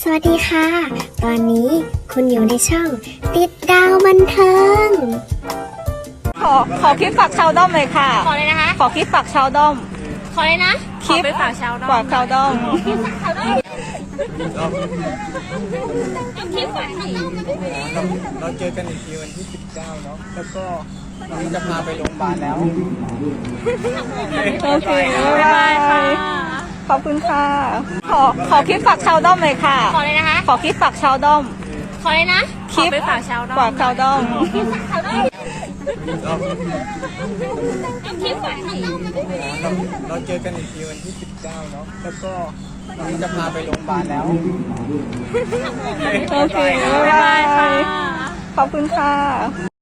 สวัสดีค่ะ ตอนนี้คุณอยู่ในช่อง ติดดาวบันเทิง ขอขอคลิปฝากชาวด้อมเลยค่ะ ขอเลยนะคะ ขอคลิปฝากชาวด้อม ขอเลยนะ คลิปขอไปฝากชาวดอฝากชาวด้อมคลิปฝากชาวดอมคลิปฝากชาวดอมเราเราเจอกันอีกทีวันที่ 19 เนาะ แล้วก็วันนี้จะพาไปโรงพยาบาลแล้ว โอเค บ๊ายบายค่ะ ขอบคุณค่ะ ขอขอคลิปฝากชาวด้อมเลยค่ะ ขอเลยนะคะ ขอคลิปฝากชาวด้อม ขอเลยนะคลิปขอไปฝากชาวดอมฝากชาวด้อมคลิปฝากชาวดอมคลิปฝากชาวดอมเราเราเจอกันอีกทีวันที่ 19 เนาะ แล้วก็วันนี้จะพาไปโรงพยาบาลแล้ว โอเคบ๊ายบายค่ะขอบคุณค่ะ